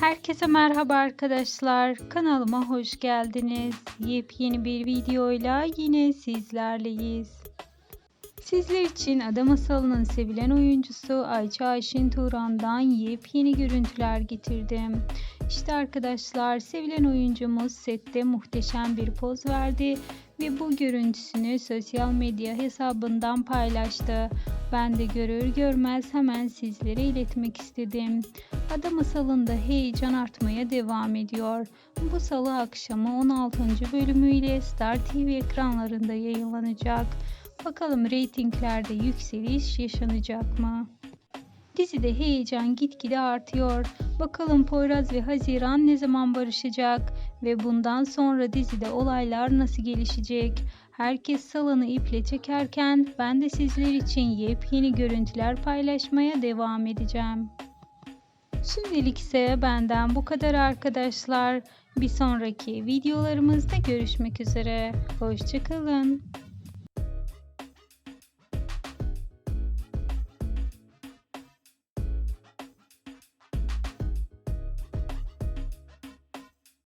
Herkese merhaba arkadaşlar. Kanalıma hoş geldiniz. Yepyeni bir videoyla yine sizlerleyiz. Sizler için Ada Masalı'nın sevilen oyuncusu Ayça Ayşin Turan'dan yepyeni görüntüler getirdim. İşte arkadaşlar sevilen oyuncumuz sette muhteşem bir poz verdi ve bu görüntüsünü sosyal medya hesabından paylaştı. Ben de görür görmez hemen sizlere iletmek istedim. Ada masalında heyecan artmaya devam ediyor. Bu salı akşamı 16. bölümüyle Star TV ekranlarında yayınlanacak. Bakalım reytinglerde yükseliş yaşanacak mı? Dizide heyecan gitgide artıyor. Bakalım Poyraz ve Haziran ne zaman barışacak ve bundan sonra dizide olaylar nasıl gelişecek? Herkes salını iple çekerken ben de sizler için yepyeni görüntüler paylaşmaya devam edeceğim. Şimdilik ise benden bu kadar arkadaşlar. Bir sonraki videolarımızda görüşmek üzere. Hoşçakalın.